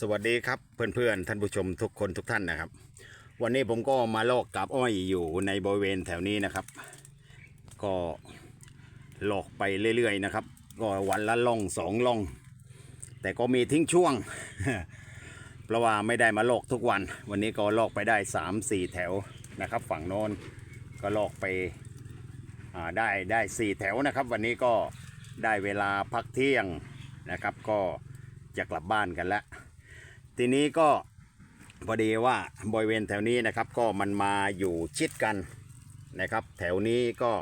สวัสดีครับเพื่อนๆ ท่านผู้ชมทุกคนทุกท่านนะครับ วันนี้ผมก็มาลอกกับอ้อยอยู่ในบริเวณแถวนี้นะครับ ก็ลอกไปเรื่อยๆนะครับ ก็วันละล่องสองล่อง แต่ก็มีทิ้งช่วง เพราะว่าไม่ได้มาลอกทุกวัน วันนี้ก็ลอกไปได้สามสี่แถวนะครับ ฝั่งโน้นก็ลอกไปได้ได้สี่แถวนะครับ วันนี้ก็ได้เวลาพักเที่ยงนะครับ ก็จะกลับบ้านกันแล้ว ทีนี้ก็พอดีว่าบริเวณแถวนี้นะครับ ก็มันมาอยู่ชิดกันนะครับ แถวนี้ก็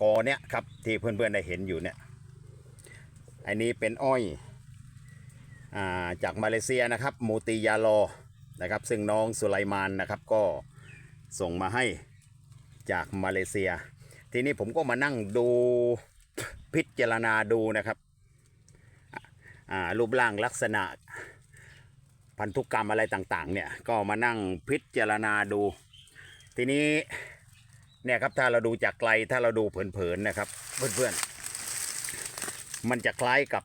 กอเนี้ยครับที่เพื่อนๆได้เห็นอยู่เนี่ยอันนี้เป็นอ้อยอาจากมาเลเซียนะครับมูติยาโลนะครับ ซึ่งน้องสุไลมานนะครับก็ส่งมาให้จากมาเลเซีย ทีนี้ผมก็มานั่งดูพิจารณาดูนะครับ รูปร่างลักษณะพันธุกรรมอะไรต่างๆเนี่ยก็มานั่งพิจารณาดู ทีนี้เนี่ยครับถ้าเราดูจากไกลถ้าเราดูเผินๆนะครับเพื่อนๆมันจะคล้ายกับ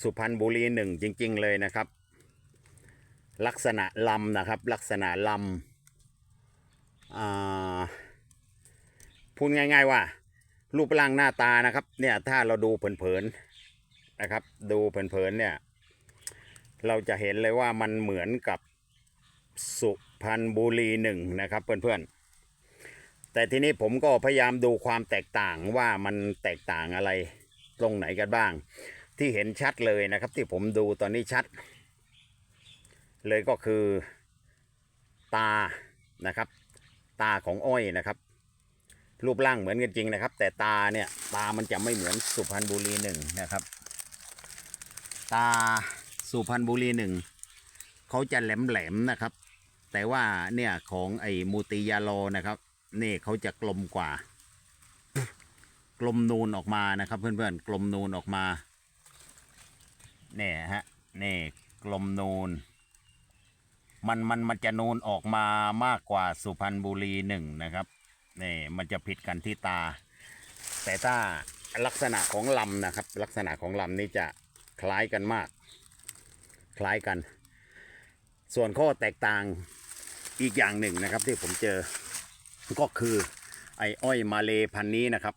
สุพรรณบุรีหนึ่งจริง ๆ เลยนะครับ ลักษณะลำนะครับ ลักษณะลำพูดง่าย ๆว่า รูปร่างหน้าตานะครับเนี่ยถ้าเราดูเผินๆ นะครับ ดูเผินๆเนี่ย เราจะเห็นเลยว่ามันเหมือนกับสุพรรณบุรีหนึ่งนะครับเพื่อนๆ แต่ทีนี้ผมก็พยายามดูความแตกต่างว่ามันแตกต่างอะไรตรงไหนกันบ้าง ที่เห็นชัดเลยนะครับที่ผมดูตอนนี้ชัด เลยก็คือตานะครับ ตาของอ้อยนะครับ รูปร่างเหมือนกันจริงนะครับ แต่ตาเนี่ยตามันจะไม่เหมือนสุพรรณบุรีหนึ่งนะครับ ตาสุพรรณบุรีหนึ่งเขาจะแหลมๆนะครับ แต่ว่าเนี่ยของไอ้มูติยาโลนะครับนี่เขาจะกลมกว่า กลมนูนออกมานะครับ เพื่อนๆกลมนูนออกมาเนี่ยฮะนี่กลมนูน มันมันมันจะนูนออกมามากกว่าสุพรรณบุรีหนึ่งนะครับนี่มันจะผิดกันที่ตา แต่ถ้าลักษณะของลำนะครับ ลักษณะของลำนี่จะ คล้ายกันมาก คล้ายกัน ส่วนข้อแตกต่างอีกอย่างหนึ่งนะครับ ที่ผมเจอก็คือไอ้อ้อยมาเลพันนี้นะครับ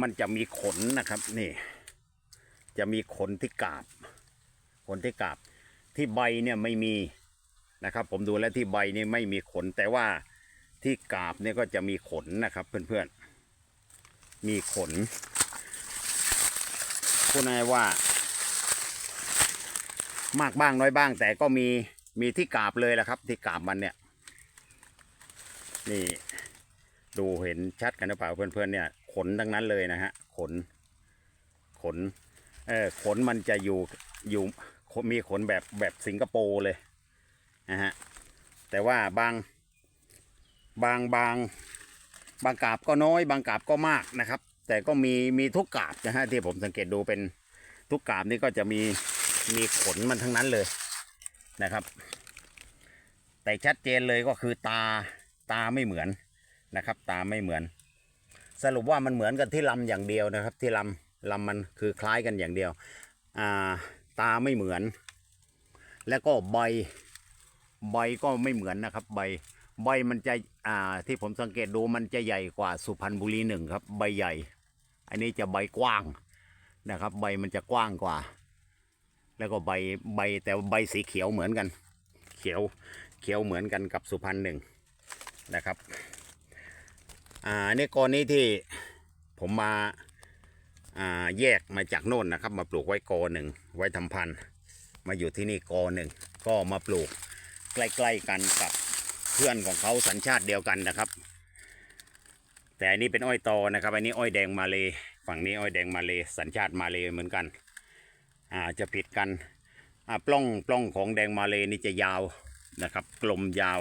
มันจะมีขนนะครับนี่จะมีขนที่กาบ ขนที่กาบ ที่ใบเนี่ยไม่มีนะครับ ผมดูแล้วที่ใบนี่ไม่มีขน แต่ว่าที่กาบเนี่ยก็จะมีขนนะครับ เพื่อนๆมีขนพูดง่ายว่า มากบ้างน้อยบ้าง แต่ก็มีมีที่กาบเลยแหละครับ ที่กาบมันเนี่ย นี่ ดูเห็นชัดกันหรือเปล่าเพื่อนๆเนี่ย ขนทั้งนั้นเลยนะฮะขน ขนเออขนมันจะอยู่อยู่มีขนแบบแบบสิงคโปร์เลยนะฮะแต่ว่าบางบางบางบางกาบก็น้อย บางกาบก็มากนะครับ แต่ก็มีมีทุกกาบนะฮะที่ผมสังเกตดูเป็นทุกกาบนี่ก็จะมี มีขนมันทั้งนั้นเลยนะครับ แต่ชัดเจนเลยก็คือตาตาไม่เหมือนนะครับ ตาไม่เหมือน สรุปว่ามันเหมือนกันที่ลำอย่างเดียวนะครับ ที่ลำลำมันคือคล้ายกันอย่างเดียวาตาไม่เหมือน แล้วก็ใบใบก็ไม่เหมือนนะครับ ใบใบมันจะอ่าที่ผมสังเกตดูมันจะใหญ่กว่าสุพรรณบุรีหนึ่งครับ ใบใหญ่ อันนี้จะใบกว้างนะครับ ใบมันจะกว้างกว่า แล้วก็ใบใบแต่ใบสีเขียวเหมือนกัน เขียวเขียวเหมือนกันกับสุพรรณหนึ่งนะครับอ่านี่กรณีที่ผมมาอ่าแยกมาจากโน่นนะครับ มาปลูกไว้กอหนึ่งไว้ทำพันธุ์มาอยู่ที่นี่กอหนึ่งก็มาปลูกใกล้ๆกันกับเพื่อนของเขาสัญชาติเดียวกันนะครับ แต่อันนี้เป็นอ้อยตอนะครับอันนี้อ้อยแดงมาเลยฝั่งนี้อ้อยแดงมาเลยสัญชาติมาเลยเหมือนกัน อ่าจะผิดกันอ่าปล้องปล้องของแดงมาเลยนี่จะยาวนะครับ กลมยาว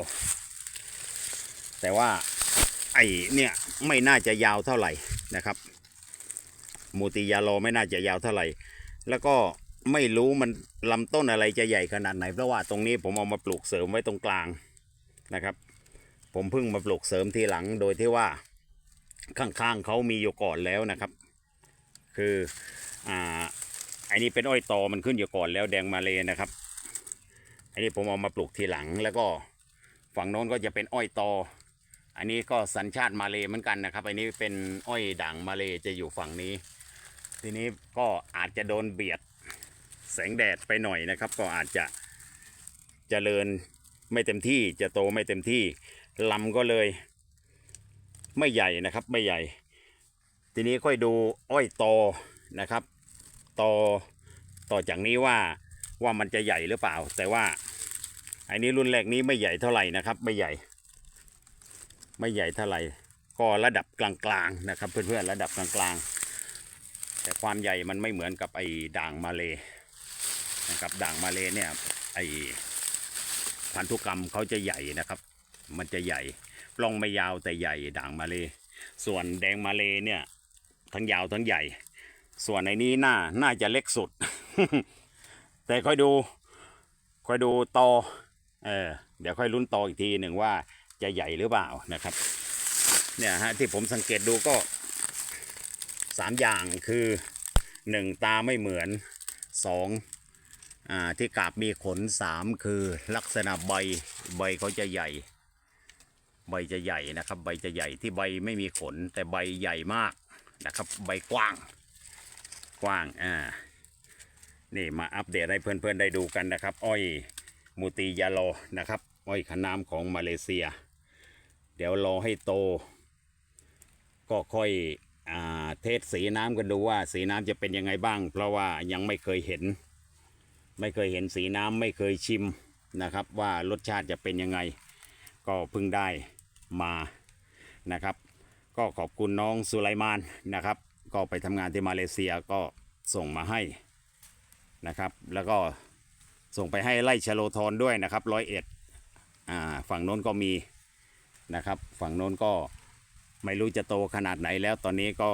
แต่ว่าไอ้เนี่ยไม่น่าจะยาวเท่าไหร่นะครับมูติยาโลไม่น่าจะยาวเท่าไหร่ แล้วก็ไม่รู้มันลำต้นอะไรจะใหญ่ขนาดไหน เพราะว่าตรงนี้ผมเอามาปลูกเสริมไว้ตรงกลางนะครับ ผมเพิ่งมาปลูกเสริมทีหลังโดยที่ว่าข้างๆเขามีอยู่ก่อนแล้วนะครับ คืออ่า อันนี้เป็นอ้อยตอมันขึ้นอยู่ก่อนแล้วแดงมาเลยนะครับ อันนี้ผมเอามาปลูกทีหลังแล้วก็ฝั่งโน้นก็จะเป็นอ้อยตอ อันนี้ก็สัญชาติมาเลยเหมือนกันนะครับ อันนี้เป็นอ้อยด่างมาเลยจะอยู่ฝั่งนี้ ทีนี้ก็อาจจะโดนเบียดแสงแดดไปหน่อยนะครับ ก็อาจจะเจริญไม่เต็มที่จะโตไม่เต็มที่ลำก็เลย ไม่ใหญ่นะครับไม่ใหญ่ ทีนี้ค่อยดูอ้อยโตนะครับ โตต่อจากนี้ว่าว่ามันจะใหญ่หรือเปล่า แต่ว่าอันนี้รุ่นแรกนี้ไม่ใหญ่เท่าไหร่นะครับ ไม่ใหญ่ ไม่ใหญ่เท่าไหร่ก็ระดับกลางๆนะครับ เพื่อนๆระดับกลางๆ แต่ความใหญ่มันไม่เหมือนกับไอ้ด่างมาเลยนะครับด่างมาเลยเนี่ยไอ้พันธุกรรมเขาจะใหญ่นะครับ มันจะใหญ่ปล้องไม่ยาวแต่ใหญ่ด่างมาเลยส่วนแดงมาเลยเนี่ยทั้งยาวทั้งใหญ่ ส่วนในนี้น้าน่าจะเล็กสุด แต่ค่อยดู ค่อยดูตอเออเดี๋ยวค่อยลุ้นตออีกทีหนึ่งว่าจะใหญ่หรือเปล่านะครับ เนี่ยฮะที่ผมสังเกตดูก็สามอย่างคือหนึ่งตาไม่เหมือนสองอ่าที่กาบมีขนสามคือลักษณะใบใบเขาจะใหญ่ ใบจะใหญ่นะครับ ใบจะใหญ่ที่ใบไม่มีขนแต่ใบใหญ่มากนะครับ ใบกว้าง กว้างอ่านี่มาอัปเดตให้เพื่อนๆได้ดูกันนะครับ อ้อยมูติยาโลนะครับ อ้อยขนามของมาเลเซีย เดี๋ยวรอให้โต ก็ค่อยอาเทสสีน้ำกันดูว่าสีน้ำจะเป็นยังไงบ้าง เพราะว่ายังไม่เคยเห็น ไม่เคยเห็นสีน้ำไม่เคยชิมนะครับ ว่ารสชาติจะเป็นยังไง ก็เพิ่งได้มานะครับ ก็ขอบคุณน้องสุไลมานนะครับ ก็ไปทำงานที่มาเลเซียก็ส่งมาให้นะครับ แล้วก็ส่งไปให้ไล่ชโลทอนด้วยนะครับร้อยเอ็ดอ่าฝั่งโน้นก็มีนะครับ ฝั่งโน้นก็ไม่รู้จะโตขนาดไหนแล้วตอนนี้ก็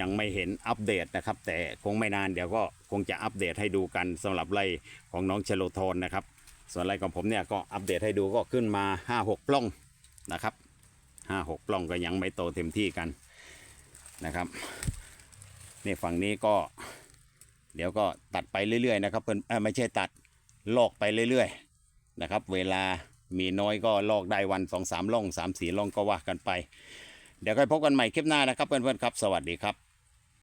ยังไม่เห็นอัปเดตนะครับ แต่คงไม่นานเดี๋ยวก็คงจะอัปเดตให้ดูกันสำหรับไล่ของน้องชโลทอนนะครับ ส่วนไร่ของผมเนี่ยก็อัปเดตให้ดูก็ขึ้นมา 5 6 ปล้องนะครับ 5 6 ปล้องก็ยังไม่โตเต็มที่กัน นะครับนี่ฝั่งนี้ก็ เดี๋ยวก็ตัดไปเรื่อยๆนะครับเพื่อนเอ้ยไม่ใช่ตัดลอกไปเรื่อยๆนะครับ เวลามีน้อยก็ลอกได้วันสองสามล่องสามสี่ล่องก็ว่ากันไป เดี๋ยวค่อยพบกันใหม่คลิปหน้านะครับเพื่อนๆครับ สวัสดีครับ